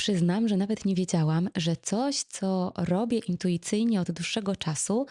Przyznam, że nawet nie wiedziałam, że coś, co robię intuicyjnie od dłuższego czasu,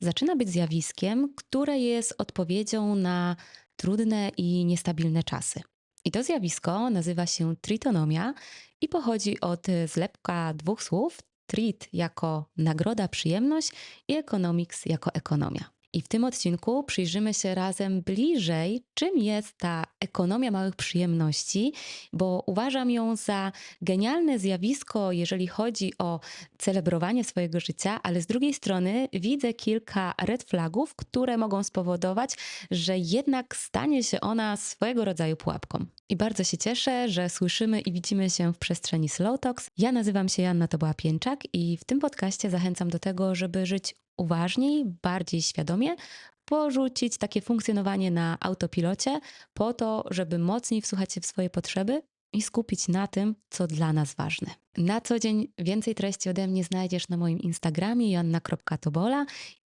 zaczyna być zjawiskiem, które jest odpowiedzią na trudne i niestabilne czasy. I to zjawisko nazywa się tritonomia i pochodzi od zlepka dwóch słów: trit jako nagroda, przyjemność i economics jako ekonomia. I w tym odcinku przyjrzymy się razem bliżej, czym jest ta ekonomia małych przyjemności, bo uważam ją za genialne zjawisko, jeżeli chodzi o celebrowanie swojego życia, ale z drugiej strony widzę kilka red flagów, które mogą spowodować, że jednak stanie się ona swojego rodzaju pułapką. I bardzo się cieszę, że słyszymy i widzimy się w przestrzeni Slow Talks. Ja nazywam się Janna Toboła Pięczak i w tym podcaście zachęcam do tego, żeby żyć uważniej, bardziej świadomie, porzucić takie funkcjonowanie na autopilocie, po to, żeby mocniej wsłuchać się w swoje potrzeby i skupić na tym, co dla nas ważne. Na co dzień więcej treści ode mnie znajdziesz na moim Instagramie joanna.tobola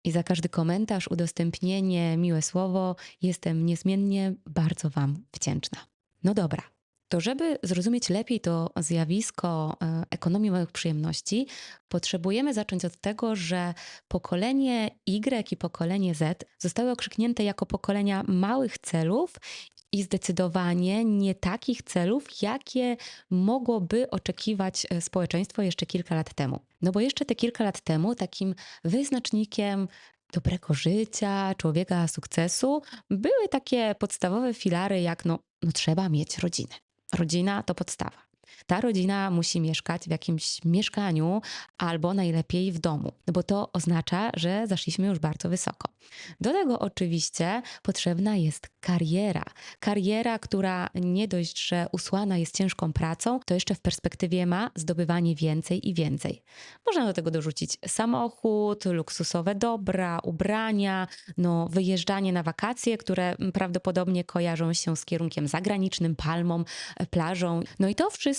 i za każdy komentarz, udostępnienie, miłe słowo jestem niezmiennie bardzo Wam wdzięczna. No dobra, to żeby zrozumieć lepiej to zjawisko e, ekonomii małych przyjemności, potrzebujemy zacząć od tego, że pokolenie Y i pokolenie Z zostały okrzyknięte jako pokolenia małych celów i zdecydowanie nie takich celów, jakie mogłoby oczekiwać e, społeczeństwo jeszcze kilka lat temu. No bo jeszcze te kilka lat temu takim wyznacznikiem dobrego życia, człowieka sukcesu były takie podstawowe filary, jak no, no trzeba mieć rodzinę. Rodzina to podstawa. Ta rodzina musi mieszkać w jakimś mieszkaniu albo najlepiej w domu, bo to oznacza, że zaszliśmy już bardzo wysoko. Do tego oczywiście potrzebna jest kariera. Kariera, która nie dość, że usłana jest ciężką pracą, to jeszcze w perspektywie ma zdobywanie więcej i więcej. Można do tego dorzucić samochód, luksusowe dobra, ubrania, no, wyjeżdżanie na wakacje, które prawdopodobnie kojarzą się z kierunkiem zagranicznym, palmą, plażą. No i to wszystko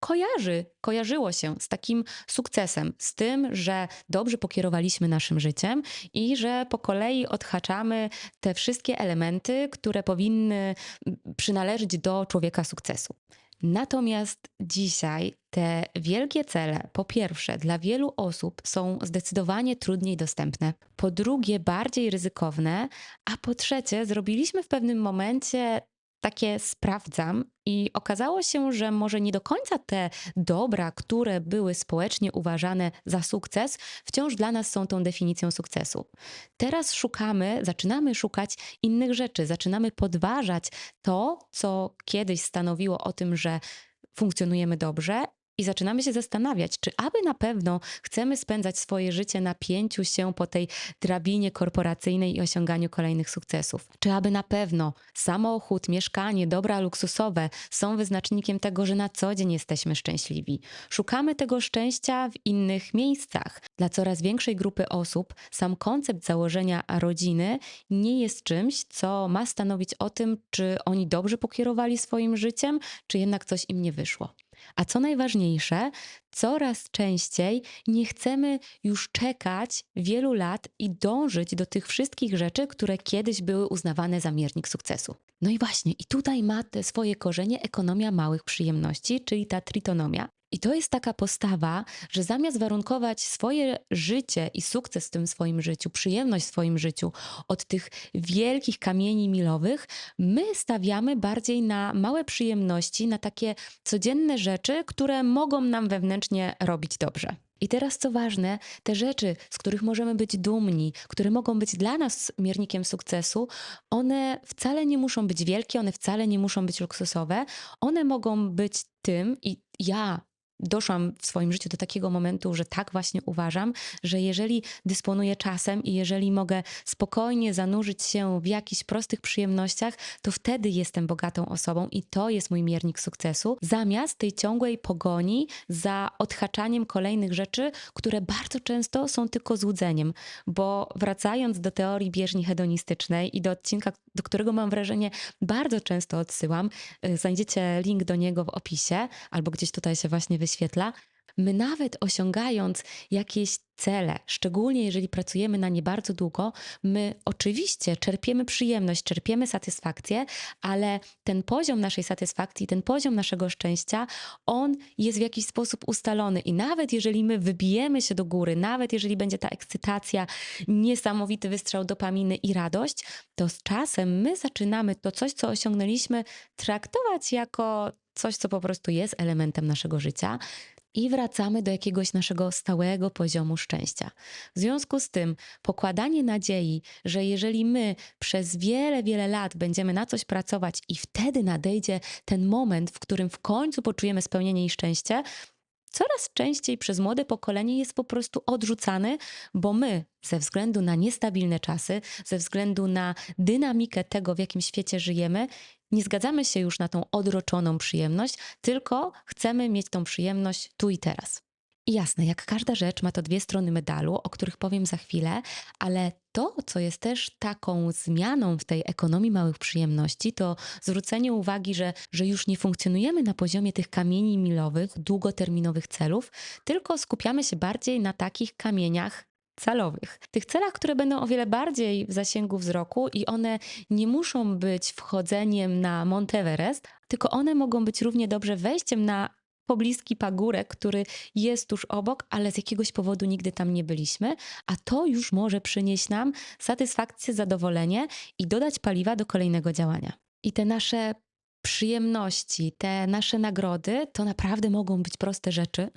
kojarzy, kojarzyło się z takim sukcesem, z tym, że dobrze pokierowaliśmy naszym życiem i że po kolei odhaczamy te wszystkie elementy, które powinny przynależeć do człowieka sukcesu. Natomiast dzisiaj te wielkie cele, po pierwsze, dla wielu osób są zdecydowanie trudniej dostępne, po drugie, bardziej ryzykowne, a po trzecie, zrobiliśmy w pewnym momencie takie sprawdzam i okazało się, że może nie do końca te dobra, które były społecznie uważane za sukces, wciąż dla nas są tą definicją sukcesu. Teraz szukamy, zaczynamy szukać innych rzeczy, zaczynamy podważać to, co kiedyś stanowiło o tym, że funkcjonujemy dobrze i zaczynamy się zastanawiać, czy aby na pewno chcemy spędzać swoje życie na pięciu się po tej drabinie korporacyjnej i osiąganiu kolejnych sukcesów. Czy aby na pewno samochód, mieszkanie, dobra luksusowe są wyznacznikiem tego, że na co dzień jesteśmy szczęśliwi. Szukamy tego szczęścia w innych miejscach. Dla coraz większej grupy osób sam koncept założenia rodziny nie jest czymś, co ma stanowić o tym, czy oni dobrze pokierowali swoim życiem, czy jednak coś im nie wyszło. A co najważniejsze, coraz częściej nie chcemy już czekać wielu lat i dążyć do tych wszystkich rzeczy, które kiedyś były uznawane za miernik sukcesu. No i właśnie, i tutaj ma swoje korzenie ekonomia małych przyjemności, czyli ta tritonomia. I to jest taka postawa, że zamiast warunkować swoje życie i sukces w tym swoim życiu, przyjemność w swoim życiu od tych wielkich kamieni milowych, my stawiamy bardziej na małe przyjemności, na takie codzienne rzeczy, które mogą nam wewnętrznie robić dobrze. I teraz co ważne, te rzeczy, z których możemy być dumni, które mogą być dla nas miernikiem sukcesu, one wcale nie muszą być wielkie, one wcale nie muszą być luksusowe, one mogą być tym, i ja doszłam w swoim życiu do takiego momentu, że tak właśnie uważam, że jeżeli dysponuję czasem i jeżeli mogę spokojnie zanurzyć się w jakichś prostych przyjemnościach, to wtedy jestem bogatą osobą i to jest mój miernik sukcesu, zamiast tej ciągłej pogoni za odhaczaniem kolejnych rzeczy, które bardzo często są tylko złudzeniem. Bo wracając do teorii bieżni hedonistycznej i do odcinka, do którego mam wrażenie bardzo często odsyłam, y, znajdziecie link do niego w opisie albo gdzieś tutaj się właśnie wyświetla. My nawet osiągając jakieś cele, szczególnie jeżeli pracujemy na nie bardzo długo, my oczywiście czerpiemy przyjemność, czerpiemy satysfakcję, ale ten poziom naszej satysfakcji, ten poziom naszego szczęścia, on jest w jakiś sposób ustalony. I nawet jeżeli my wybijemy się do góry, nawet jeżeli będzie ta ekscytacja, niesamowity wystrzał dopaminy i radość, to z czasem my zaczynamy to coś, co osiągnęliśmy, traktować jako coś, co po prostu jest elementem naszego życia i wracamy do jakiegoś naszego stałego poziomu szczęścia. W związku z tym, pokładanie nadziei, że jeżeli my przez wiele, wiele lat będziemy na coś pracować i wtedy nadejdzie ten moment, w którym w końcu poczujemy spełnienie i szczęście, coraz częściej przez młode pokolenie jest po prostu odrzucany, bo my ze względu na niestabilne czasy, ze względu na dynamikę tego, w jakim świecie żyjemy, nie zgadzamy się już na tą odroczoną przyjemność, tylko chcemy mieć tą przyjemność tu i teraz. Jasne, jak każda rzecz ma to dwie strony medalu, o których powiem za chwilę, ale to, co jest też taką zmianą w tej ekonomii małych przyjemności, to zwrócenie uwagi, że, że już nie funkcjonujemy na poziomie tych kamieni milowych, długoterminowych celów, tylko skupiamy się bardziej na takich kamieniach celowych. Tych celach, które będą o wiele bardziej w zasięgu wzroku i one nie muszą być wchodzeniem na Monteverest, tylko one mogą być równie dobrze wejściem na pobliski pagórek, który jest tuż obok, ale z jakiegoś powodu nigdy tam nie byliśmy, a to już może przynieść nam satysfakcję, zadowolenie i dodać paliwa do kolejnego działania. I te nasze przyjemności, te nasze nagrody, to naprawdę mogą być proste rzeczy.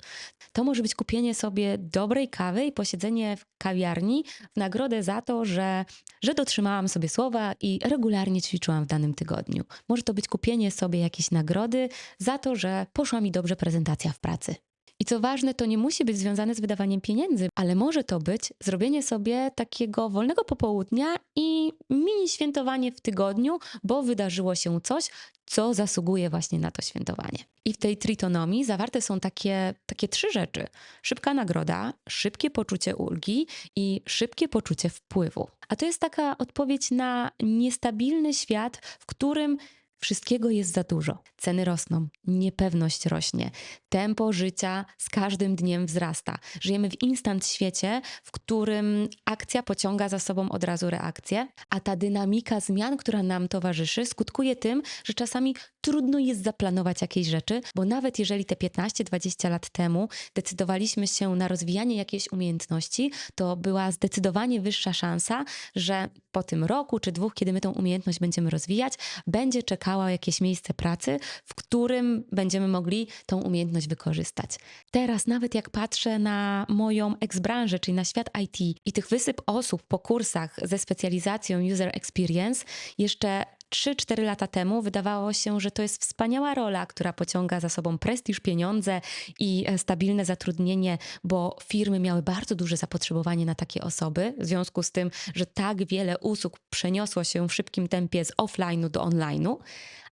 To może być kupienie sobie dobrej kawy i posiedzenie w kawiarni w nagrodę za to, że, że dotrzymałam sobie słowa i regularnie ćwiczyłam w danym tygodniu. Może to być kupienie sobie jakiejś nagrody za to, że poszła mi dobrze prezentacja w pracy. I co ważne, to nie musi być związane z wydawaniem pieniędzy, ale może to być zrobienie sobie takiego wolnego popołudnia i mini świętowanie w tygodniu, bo wydarzyło się coś, co zasługuje właśnie na to świętowanie. I w tej tritonomii zawarte są takie, takie trzy rzeczy: szybka nagroda, szybkie poczucie ulgi i szybkie poczucie wpływu. A to jest taka odpowiedź na niestabilny świat, w którym Wszystkiego jest za dużo. Ceny rosną, niepewność rośnie, tempo życia z każdym dniem wzrasta. Żyjemy w instant świecie, w którym akcja pociąga za sobą od razu reakcję, a ta dynamika zmian, która nam towarzyszy, skutkuje tym, że czasami trudno jest zaplanować jakieś rzeczy, bo nawet jeżeli te 15-20 lat temu decydowaliśmy się na rozwijanie jakiejś umiejętności, to była zdecydowanie wyższa szansa, że po tym roku czy dwóch, kiedy my tą umiejętność będziemy rozwijać, będzie jakieś miejsce pracy, w którym będziemy mogli tą umiejętność wykorzystać. Teraz nawet jak patrzę na moją ex-branżę, czyli na świat IT i tych wysyp osób po kursach ze specjalizacją User Experience, jeszcze 3-4 lata temu wydawało się, że to jest wspaniała rola, która pociąga za sobą prestiż, pieniądze i e, stabilne zatrudnienie, bo firmy miały bardzo duże zapotrzebowanie na takie osoby, w związku z tym, że tak wiele usług przeniosło się w szybkim tempie z offline'u do online'u.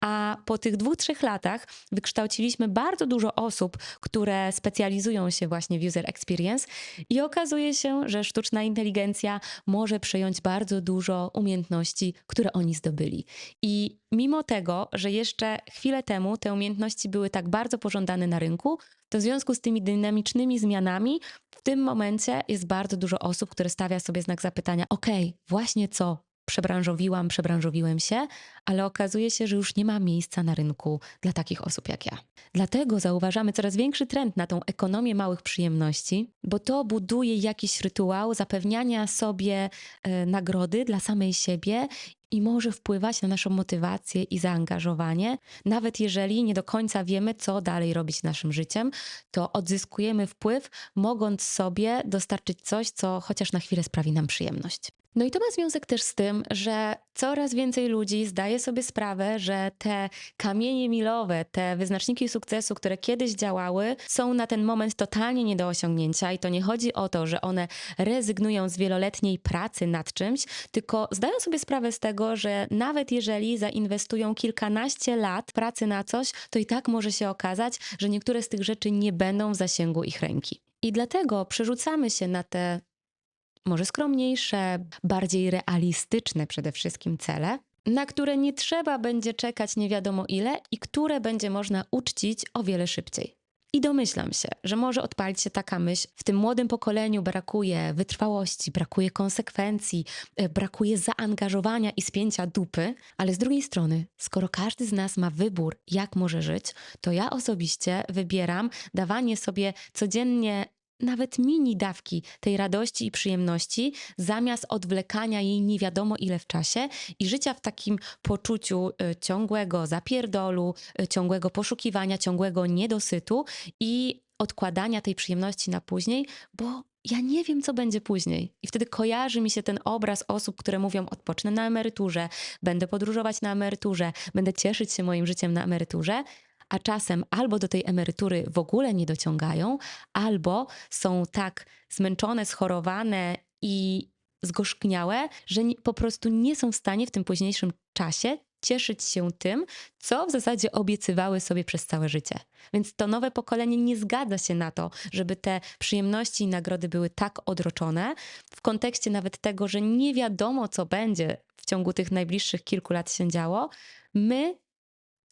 A po tych dwóch, trzech latach wykształciliśmy bardzo dużo osób, które specjalizują się właśnie w user experience i okazuje się, że sztuczna inteligencja może przejąć bardzo dużo umiejętności, które oni zdobyli. I mimo tego, że jeszcze chwilę temu te umiejętności były tak bardzo pożądane na rynku, to w związku z tymi dynamicznymi zmianami w tym momencie jest bardzo dużo osób, które stawia sobie znak zapytania: OK, właśnie co przebranżowiłam, przebranżowiłem się, ale okazuje się, że już nie ma miejsca na rynku dla takich osób jak ja. Dlatego zauważamy coraz większy trend na tą ekonomię małych przyjemności, bo to buduje jakiś rytuał zapewniania sobie e, nagrody dla samej siebie i może wpływać na naszą motywację i zaangażowanie, nawet jeżeli nie do końca wiemy, co dalej robić naszym życiem, to odzyskujemy wpływ, mogąc sobie dostarczyć coś, co chociaż na chwilę sprawi nam przyjemność. No i to ma związek też z tym, że coraz więcej ludzi zdaje sobie sprawę, że te kamienie milowe, te wyznaczniki sukcesu, które kiedyś działały, są na ten moment totalnie nie do osiągnięcia i to nie chodzi o to, że one rezygnują z wieloletniej pracy nad czymś, tylko zdają sobie sprawę z tego, że nawet jeżeli zainwestują kilkanaście lat pracy na coś, to i tak może się okazać, że niektóre z tych rzeczy nie będą w zasięgu ich ręki. I dlatego przerzucamy się na te może skromniejsze, bardziej realistyczne przede wszystkim cele, na które nie trzeba będzie czekać nie wiadomo ile i które będzie można uczcić o wiele szybciej. I domyślam się, że może odpalić się taka myśl, w tym młodym pokoleniu brakuje wytrwałości, brakuje konsekwencji, e, brakuje zaangażowania i spięcia dupy, ale z drugiej strony, skoro każdy z nas ma wybór, jak może żyć, to ja osobiście wybieram dawanie sobie codziennie nawet mini dawki tej radości i przyjemności, zamiast odwlekania jej nie wiadomo ile w czasie i życia w takim poczuciu y, ciągłego zapierdolu, y, ciągłego poszukiwania, ciągłego niedosytu i odkładania tej przyjemności na później, bo ja nie wiem, co będzie później. I wtedy kojarzy mi się ten obraz osób, które mówią: Odpocznę na emeryturze, będę podróżować na emeryturze, będę cieszyć się moim życiem na emeryturze a czasem albo do tej emerytury w ogóle nie dociągają, albo są tak zmęczone, schorowane i zgorzkniałe, że po prostu nie są w stanie w tym późniejszym czasie cieszyć się tym, co w zasadzie obiecywały sobie przez całe życie. Więc to nowe pokolenie nie zgadza się na to, żeby te przyjemności i nagrody były tak odroczone, w kontekście nawet tego, że nie wiadomo, co będzie w ciągu tych najbliższych kilku lat się działo. My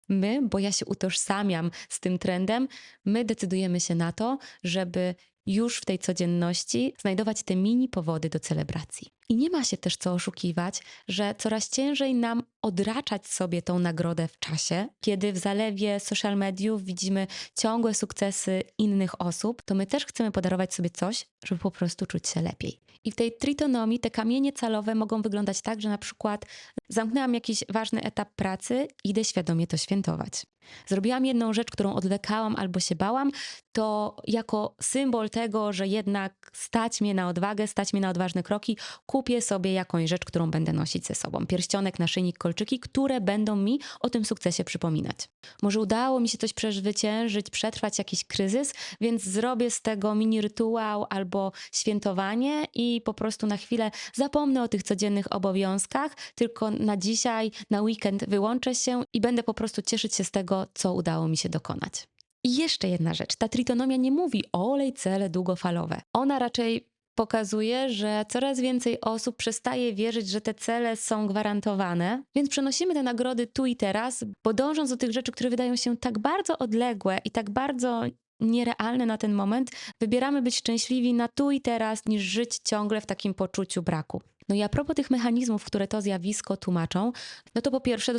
my, bo ja się utożsamiam z tym trendem, my decydujemy się na to, żeby już w tej codzienności znajdować te mini powody do celebracji. I nie ma się też co oszukiwać, że coraz ciężej nam odraczać sobie tą nagrodę w czasie. Kiedy w zalewie social mediów widzimy ciągłe sukcesy innych osób, to my też chcemy podarować sobie coś, żeby po prostu czuć się lepiej. I w tej tritonomii te kamienie calowe mogą wyglądać tak, że na przykład zamknęłam jakiś ważny etap pracy, idę świadomie to świętować. Zrobiłam jedną rzecz, którą odwlekałam albo się bałam, to jako symbol tego, że jednak stać mnie na odwagę, stać mnie na odważne kroki, kupię sobie jakąś rzecz, którą będę nosić ze sobą. Pierścionek, naszyjnik, kolczyki, które będą mi o tym sukcesie przypominać. Może udało mi się coś przezwyciężyć, przetrwać jakiś kryzys, więc zrobię z tego mini rytuał albo świętowanie i po prostu na chwilę zapomnę o tych codziennych obowiązkach, tylko na dzisiaj, na weekend wyłączę się i będę po prostu cieszyć się z co udało mi się dokonać. I jeszcze jedna rzecz. Ta tritonomia nie mówi olej cele długofalowe. Ona raczej pokazuje, że coraz więcej osób przestaje wierzyć, że te cele są gwarantowane, więc przenosimy te nagrody tu i teraz, bo dążąc do tych rzeczy, które wydają się tak bardzo odległe i tak bardzo nierealne na ten moment, wybieramy być szczęśliwi na tu i teraz, niż żyć ciągle w takim poczuciu braku. No i a propos tych mechanizmów, które to zjawisko tłumaczą, no to po pierwsze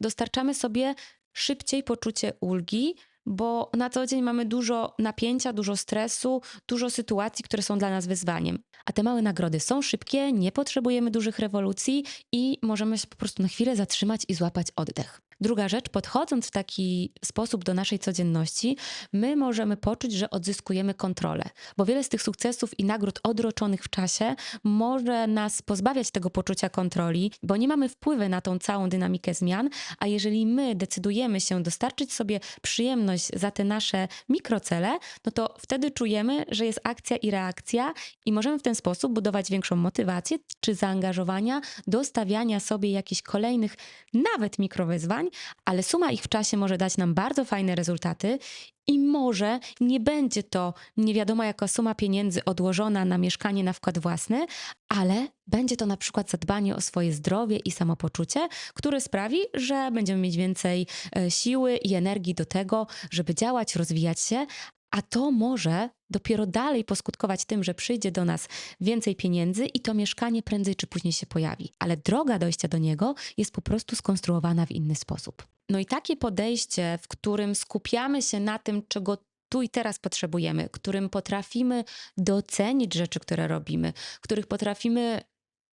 dostarczamy sobie szybciej poczucie ulgi, bo na co dzień mamy dużo napięcia, dużo stresu, dużo sytuacji, które są dla nas wyzwaniem. A te małe nagrody są szybkie, nie potrzebujemy dużych rewolucji i możemy się po prostu na chwilę zatrzymać i złapać oddech. Druga rzecz, podchodząc w taki sposób do naszej codzienności, my możemy poczuć, że odzyskujemy kontrolę, bo wiele z tych sukcesów i nagród odroczonych w czasie może nas pozbawiać tego poczucia kontroli, bo nie mamy wpływu na tą całą dynamikę zmian, a jeżeli my decydujemy się dostarczyć sobie przyjemność za te nasze mikrocele, no to wtedy czujemy, że jest akcja i reakcja i możemy w ten sposób budować większą motywację czy zaangażowania do stawiania sobie jakichś kolejnych, nawet mikrowyzwań, ale suma ich w czasie może dać nam bardzo fajne rezultaty i może nie będzie to nie wiadomo jaka suma pieniędzy odłożona na mieszkanie na wkład własny, ale będzie to na przykład zadbanie o swoje zdrowie i samopoczucie, które sprawi, że będziemy mieć więcej e, siły i energii do tego, żeby działać, rozwijać się, a to może dopiero dalej poskutkować tym, że przyjdzie do nas więcej pieniędzy i to mieszkanie prędzej czy później się pojawi. Ale droga dojścia do niego jest po prostu skonstruowana w inny sposób. No i takie podejście, w którym skupiamy się na tym, czego tu i teraz potrzebujemy, którym potrafimy docenić rzeczy, które robimy, których potrafimy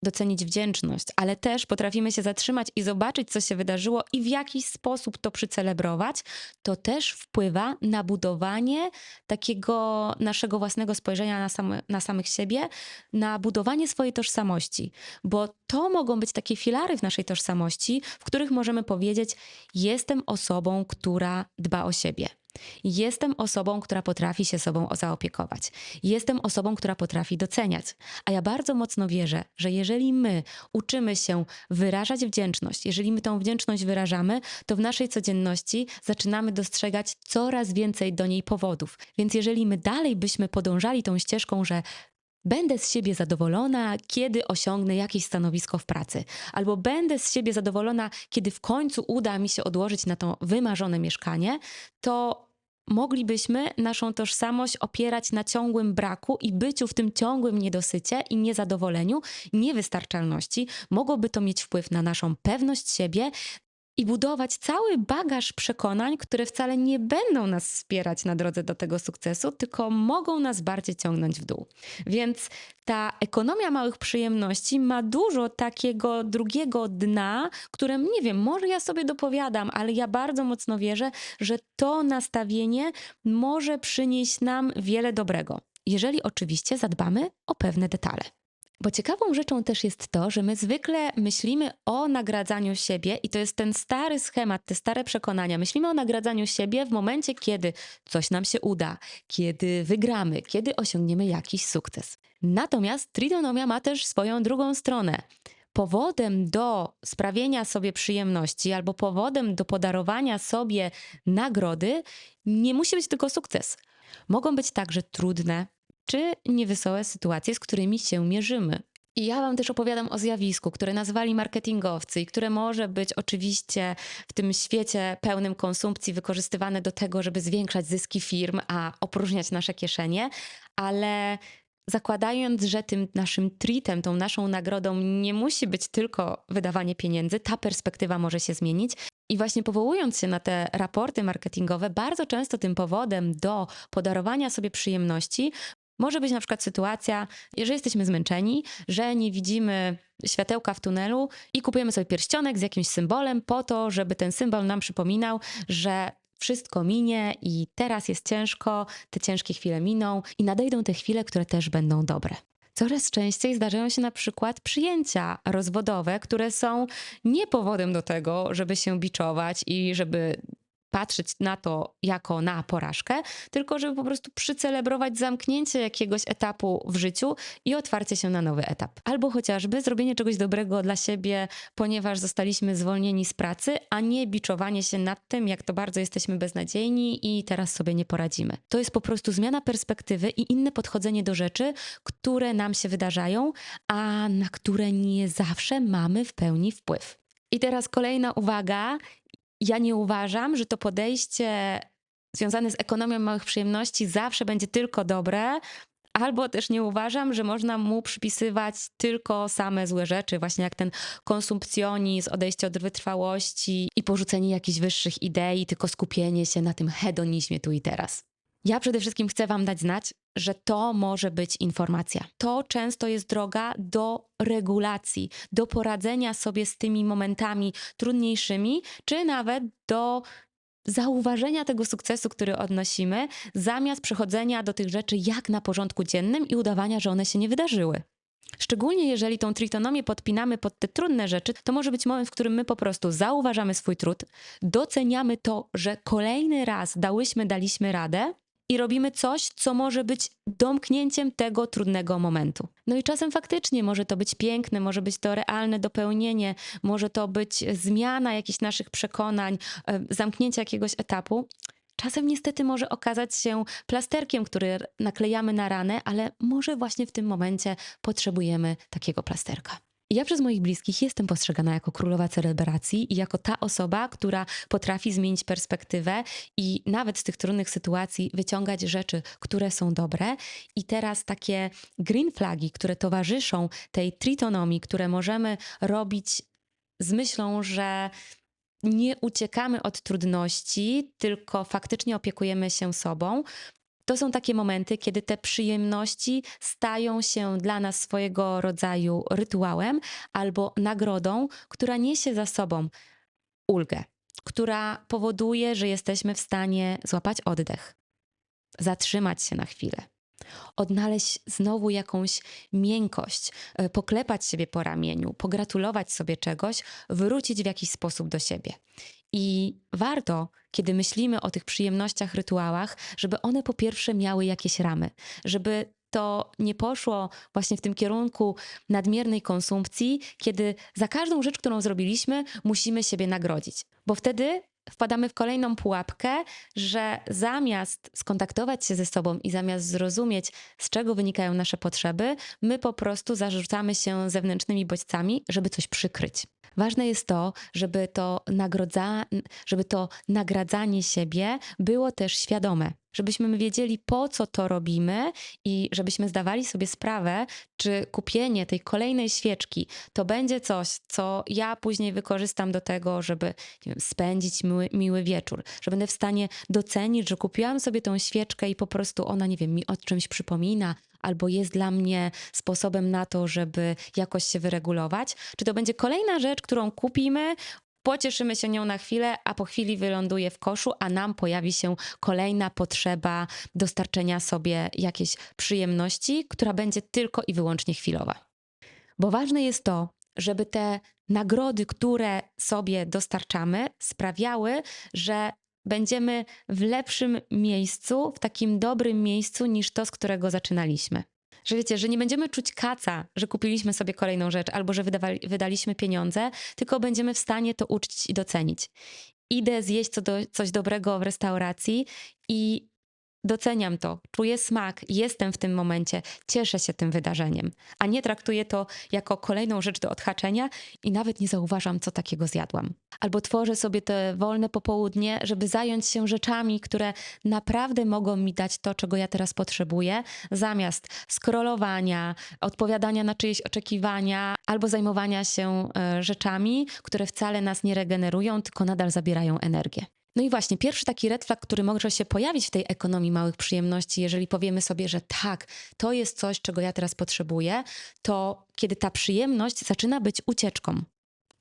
docenić wdzięczność, ale też potrafimy się zatrzymać i zobaczyć, co się wydarzyło i w jakiś sposób to przycelebrować, to też wpływa na budowanie takiego naszego własnego spojrzenia na, na samych siebie, na budowanie swojej tożsamości, bo to mogą być takie filary w naszej tożsamości, w których możemy powiedzieć: Jestem osobą, która dba o siebie. Jestem osobą, która potrafi się sobą zaopiekować. Jestem osobą, która potrafi doceniać. A ja bardzo mocno wierzę, że jeżeli my uczymy się wyrażać wdzięczność, jeżeli my tą wdzięczność wyrażamy, to w naszej codzienności zaczynamy dostrzegać coraz więcej do niej powodów. Więc jeżeli my dalej byśmy podążali tą ścieżką, że Będę z siebie zadowolona, kiedy osiągnę jakieś stanowisko w pracy, albo będę z siebie zadowolona, kiedy w końcu uda mi się odłożyć na to wymarzone mieszkanie, to moglibyśmy naszą tożsamość opierać na ciągłym braku i byciu w tym ciągłym niedosycie i niezadowoleniu, niewystarczalności. Mogłoby to mieć wpływ na naszą pewność siebie i budować cały bagaż przekonań, które wcale nie będą nas wspierać na drodze do tego sukcesu, tylko mogą nas bardziej ciągnąć w dół. Więc ta ekonomia małych przyjemności ma dużo takiego drugiego dna, które nie wiem, może ja sobie dopowiadam, ale ja bardzo mocno wierzę, że to nastawienie może przynieść nam wiele dobrego. Jeżeli oczywiście zadbamy o pewne detale. Bo ciekawą rzeczą też jest to, że my zwykle myślimy o nagradzaniu siebie i to jest ten stary schemat, te stare przekonania. Myślimy o nagradzaniu siebie w momencie, kiedy coś nam się uda, kiedy wygramy, kiedy osiągniemy jakiś sukces. Natomiast tritonomia ma też swoją drugą stronę. Powodem do sprawienia sobie przyjemności albo powodem do podarowania sobie nagrody nie musi być tylko sukces. Mogą być także trudne, czy niewesołe sytuacje, z którymi się mierzymy. I ja Wam też opowiadam o zjawisku, które nazwali marketingowcy i które może być oczywiście w tym świecie pełnym konsumpcji wykorzystywane do tego, żeby zwiększać zyski firm, a opróżniać nasze kieszenie, ale zakładając, że tym naszym treatem, tą naszą nagrodą nie musi być tylko wydawanie pieniędzy, ta perspektywa może się zmienić. I właśnie powołując się na te raporty marketingowe, bardzo często tym powodem do podarowania sobie przyjemności może być na przykład sytuacja, że jesteśmy zmęczeni, że nie widzimy światełka w tunelu i kupujemy sobie pierścionek z jakimś symbolem po to, żeby ten symbol nam przypominał, że wszystko minie i teraz jest ciężko, te ciężkie chwile miną i nadejdą te chwile, które też będą dobre. Coraz częściej zdarzają się na przykład przyjęcia rozwodowe, które są nie powodem do tego, żeby się biczować i żeby patrzeć na to jako na porażkę, tylko żeby po prostu przycelebrować zamknięcie jakiegoś etapu w życiu i otwarcie się na nowy etap. Albo chociażby zrobienie czegoś dobrego dla siebie, ponieważ zostaliśmy zwolnieni z pracy, a nie biczowanie się nad tym, jak to bardzo jesteśmy beznadziejni i teraz sobie nie poradzimy. To jest po prostu zmiana perspektywy i inne podchodzenie do rzeczy, które nam się wydarzają, a na które nie zawsze mamy w pełni wpływ. I teraz kolejna uwaga, ja nie uważam, że to podejście związane z ekonomią małych przyjemności zawsze będzie tylko dobre, albo też nie uważam, że można mu przypisywać tylko same złe rzeczy, właśnie jak ten konsumpcjonizm, odejście od wytrwałości i porzucenie jakichś wyższych idei, tylko skupienie się na tym hedonizmie tu i teraz. Ja przede wszystkim chcę Wam dać znać, że to może być informacja. To często jest droga do regulacji, do poradzenia sobie z tymi momentami trudniejszymi, czy nawet do zauważenia tego sukcesu, który odnosimy, zamiast przechodzenia do tych rzeczy jak na porządku dziennym i udawania, że one się nie wydarzyły. Szczególnie jeżeli tą tritonomię podpinamy pod te trudne rzeczy, to może być moment, w którym my po prostu zauważamy swój trud, doceniamy to, że kolejny raz dałyśmy, daliśmy radę i robimy coś, co może być domknięciem tego trudnego momentu. No i czasem faktycznie może to być piękne, może być to realne dopełnienie, może to być zmiana jakichś naszych przekonań, e, zamknięcie jakiegoś etapu. Czasem niestety może okazać się plasterkiem, który naklejamy na ranę, ale może właśnie w tym momencie potrzebujemy takiego plasterka. Ja przez moich bliskich jestem postrzegana jako królowa celebracji i jako ta osoba, która potrafi zmienić perspektywę i nawet z tych trudnych sytuacji wyciągać rzeczy, które są dobre. I teraz takie green flagi, które towarzyszą tej tritonomii, które możemy robić z myślą, że nie uciekamy od trudności, tylko faktycznie opiekujemy się sobą, to są takie momenty, kiedy te przyjemności stają się dla nas swojego rodzaju rytuałem albo nagrodą, która niesie za sobą ulgę, która powoduje, że jesteśmy w stanie złapać oddech, zatrzymać się na chwilę, odnaleźć znowu jakąś miękkość, e, poklepać siebie po ramieniu, pogratulować sobie czegoś, wrócić w jakiś sposób do siebie. I warto, kiedy myślimy o tych przyjemnościach, rytuałach, żeby one po pierwsze miały jakieś ramy, żeby to nie poszło właśnie w tym kierunku nadmiernej konsumpcji, kiedy za każdą rzecz, którą zrobiliśmy, musimy siebie nagrodzić. Bo wtedy wpadamy w kolejną pułapkę, że zamiast skontaktować się ze sobą i zamiast zrozumieć, z czego wynikają nasze potrzeby, my po prostu zarzucamy się zewnętrznymi bodźcami, żeby coś przykryć. Ważne jest to, żeby to, nagrodza, żeby to nagradzanie siebie było też świadome. Żebyśmy wiedzieli, po co to robimy i żebyśmy zdawali sobie sprawę, czy kupienie tej kolejnej świeczki to będzie coś, co ja później wykorzystam do tego, żeby wiem, spędzić miły, miły wieczór, że będę w stanie docenić, że kupiłam sobie tą świeczkę i po prostu ona, nie wiem, mi o czymś przypomina, albo jest dla mnie sposobem na to, żeby jakoś się wyregulować, czy to będzie kolejna rzecz, którą kupimy, pocieszymy się nią na chwilę, a po chwili wyląduje w koszu, a nam pojawi się kolejna potrzeba dostarczenia sobie jakiejś przyjemności, która będzie tylko i wyłącznie chwilowa. Bo ważne jest to, żeby te nagrody, które sobie dostarczamy, sprawiały, że będziemy w lepszym miejscu, w takim dobrym miejscu niż to, z którego zaczynaliśmy. Że wiecie, że nie będziemy czuć kaca, że kupiliśmy sobie kolejną rzecz albo że wydawali, wydaliśmy pieniądze, tylko będziemy w stanie to uczcić i docenić. Idę zjeść co do, coś dobrego w restauracji i Doceniam to, czuję smak, jestem w tym momencie, cieszę się tym wydarzeniem, a nie traktuję to jako kolejną rzecz do odhaczenia i nawet nie zauważam, co takiego zjadłam. Albo tworzę sobie te wolne popołudnie, żeby zająć się rzeczami, które naprawdę mogą mi dać to, czego ja teraz potrzebuję, zamiast scrollowania, odpowiadania na czyjeś oczekiwania albo zajmowania się e, rzeczami, które wcale nas nie regenerują, tylko nadal zabierają energię. No i właśnie, pierwszy taki red flag, który może się pojawić w tej ekonomii małych przyjemności, jeżeli powiemy sobie, że tak, to jest coś, czego ja teraz potrzebuję, to kiedy ta przyjemność zaczyna być ucieczką.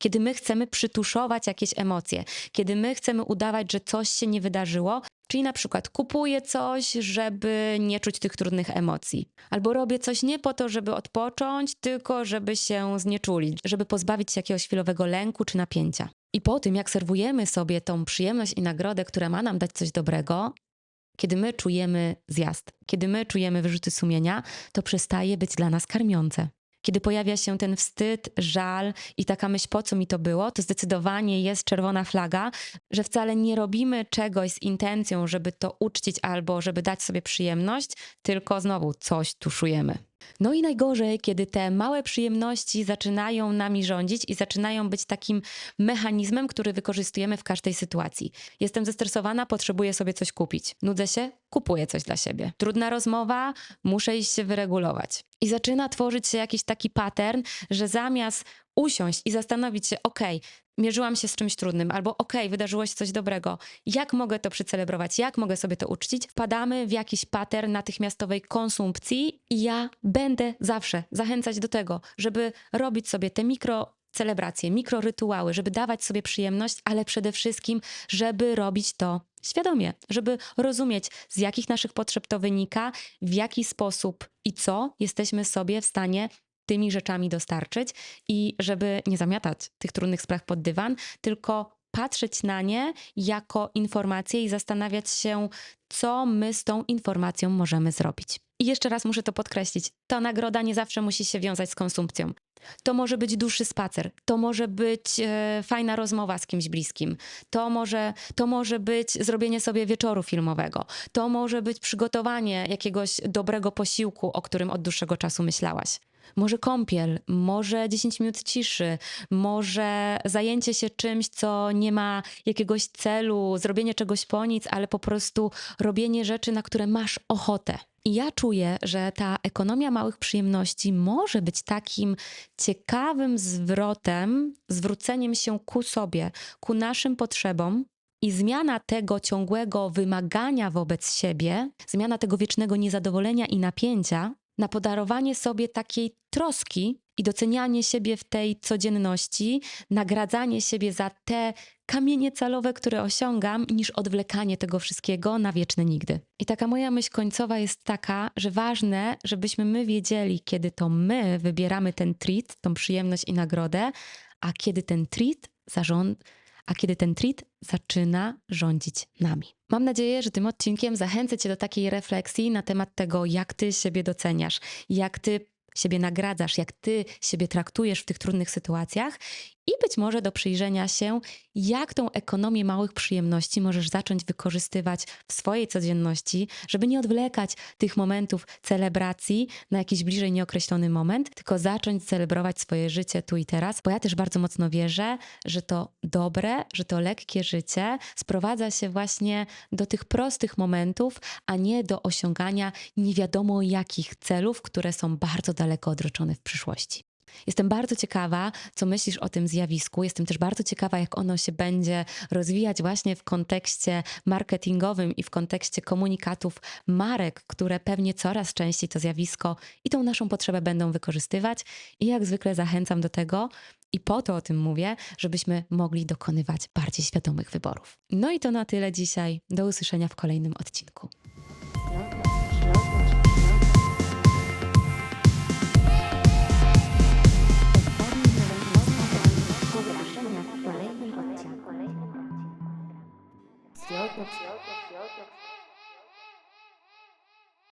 Kiedy my chcemy przytuszować jakieś emocje, kiedy my chcemy udawać, że coś się nie wydarzyło, czyli na przykład kupuję coś, żeby nie czuć tych trudnych emocji, albo robię coś nie po to, żeby odpocząć, tylko żeby się znieczulić, żeby pozbawić się jakiegoś chwilowego lęku czy napięcia. I po tym, jak serwujemy sobie tą przyjemność i nagrodę, która ma nam dać coś dobrego, kiedy my czujemy zjazd, kiedy my czujemy wyrzuty sumienia, to przestaje być dla nas karmiące. Kiedy pojawia się ten wstyd, żal i taka myśl, po co mi to było, to zdecydowanie jest czerwona flaga, że wcale nie robimy czegoś z intencją, żeby to uczcić albo żeby dać sobie przyjemność, tylko znowu coś tuszujemy. No i najgorzej, kiedy te małe przyjemności zaczynają nami rządzić i zaczynają być takim mechanizmem, który wykorzystujemy w każdej sytuacji. Jestem zestresowana, potrzebuję sobie coś kupić. Nudzę się, kupuję coś dla siebie. Trudna rozmowa, muszę iść się wyregulować. I zaczyna tworzyć się jakiś taki pattern, że zamiast usiąść i zastanowić się, ok, mierzyłam się z czymś trudnym, albo okay, wydarzyło się coś dobrego, jak mogę to przycelebrować, jak mogę sobie to uczcić, wpadamy w jakiś pattern natychmiastowej konsumpcji i ja będę zawsze zachęcać do tego, żeby robić sobie te mikro celebracje, mikrorytuały, żeby dawać sobie przyjemność, ale przede wszystkim, żeby robić to świadomie, żeby rozumieć, z jakich naszych potrzeb to wynika, w jaki sposób i co jesteśmy sobie w stanie tymi rzeczami dostarczyć i żeby nie zamiatać tych trudnych spraw pod dywan, tylko patrzeć na nie jako informacje i zastanawiać się, co my z tą informacją możemy zrobić. I jeszcze raz muszę to podkreślić: ta nagroda nie zawsze musi się wiązać z konsumpcją. To może być dłuższy spacer, to może być e, fajna rozmowa z kimś bliskim, to może, to może być zrobienie sobie wieczoru filmowego, to może być przygotowanie jakiegoś dobrego posiłku, o którym od dłuższego czasu myślałaś. Może kąpiel, może 10 minut ciszy, może zajęcie się czymś, co nie ma jakiegoś celu, zrobienie czegoś po nic, ale po prostu robienie rzeczy, na które masz ochotę. I ja czuję, że ta ekonomia małych przyjemności może być takim ciekawym zwrotem, zwróceniem się ku sobie, ku naszym potrzebom, i zmiana tego ciągłego wymagania wobec siebie, zmiana tego wiecznego niezadowolenia i napięcia na podarowanie sobie takiej troski i docenianie siebie w tej codzienności, nagradzanie siebie za te kamienie calowe, które osiągam, niż odwlekanie tego wszystkiego na wieczne nigdy. I taka moja myśl końcowa jest taka, że ważne, żebyśmy my wiedzieli, kiedy to my wybieramy ten treat, tą przyjemność i nagrodę, a kiedy ten treat zarząd a kiedy ten treat zaczyna rządzić nami. Mam nadzieję, że tym odcinkiem zachęcę Cię do takiej refleksji na temat tego, jak Ty siebie doceniasz, jak Ty siebie nagradzasz, jak Ty siebie traktujesz w tych trudnych sytuacjach i być może do przyjrzenia się, jak tą ekonomię małych przyjemności możesz zacząć wykorzystywać w swojej codzienności, żeby nie odwlekać tych momentów celebracji na jakiś bliżej nieokreślony moment, tylko zacząć celebrować swoje życie tu i teraz, bo ja też bardzo mocno wierzę, że to dobre, że to lekkie życie sprowadza się właśnie do tych prostych momentów, a nie do osiągania nie wiadomo jakich celów, które są bardzo daleko odroczone w przyszłości. Jestem bardzo ciekawa, co myślisz o tym zjawisku. Jestem też bardzo ciekawa, jak ono się będzie rozwijać właśnie w kontekście marketingowym i w kontekście komunikatów marek, które pewnie coraz częściej to zjawisko i tą naszą potrzebę będą wykorzystywać. I jak zwykle zachęcam do tego, i po to o tym mówię, żebyśmy mogli dokonywać bardziej świadomych wyborów. No i to na tyle dzisiaj. Do usłyszenia w kolejnym odcinku.